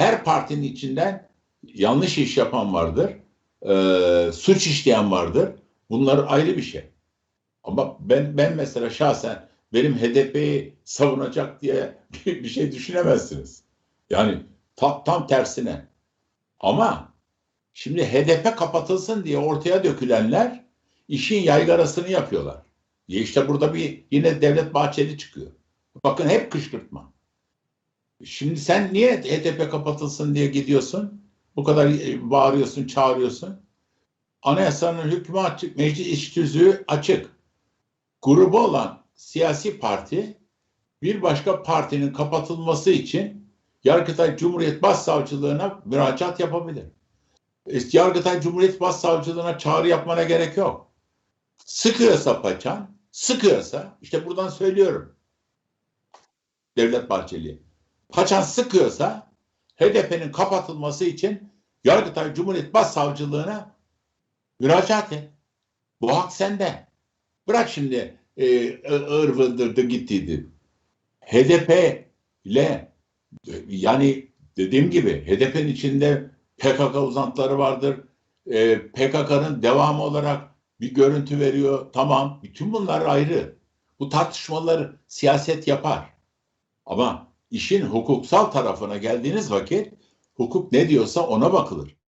her partinin içinden yanlış iş yapan vardır, e, suç işleyen vardır. Bunlar ayrı bir şey. Ama ben ben mesela şahsen benim HDP'yi savunacak diye bir, bir şey düşünemezsiniz. Yani tam, tam tersine. Ama şimdi HDP kapatılsın diye ortaya dökülenler işin yaygarasını yapıyorlar. Ya işte burada bir yine Devlet Bahçeli çıkıyor. Bakın hep kışkırtma. Şimdi sen niye HDP kapatılsın diye gidiyorsun? Bu kadar e, bağırıyorsun, çağırıyorsun. Anayasanın hükmü açık, meclis iş tüzüğü açık. Grubu olan siyasi parti bir başka partinin kapatılması için Yargıtay Cumhuriyet Başsavcılığına müracaat yapabilir. E, Yargıtay Cumhuriyet Başsavcılığına çağrı yapmana gerek yok. Sıkıyorsa paçan, sıkıyorsa işte buradan söylüyorum. Devlet Bahçeli. Paçan sıkıyorsa HDP'nin kapatılması için Yargıtay Cumhuriyet Başsavcılığına müracaat et. Bu hak sende. Bırak şimdi e, ırvıldırdı gittiydi. HDP ile yani dediğim gibi HDP'nin içinde PKK uzantıları vardır. E, PKK'nın devamı olarak bir görüntü veriyor. Tamam. Bütün bunlar ayrı. Bu tartışmaları siyaset yapar. Ama işin hukuksal tarafına geldiğiniz vakit hukuk ne diyorsa ona bakılır.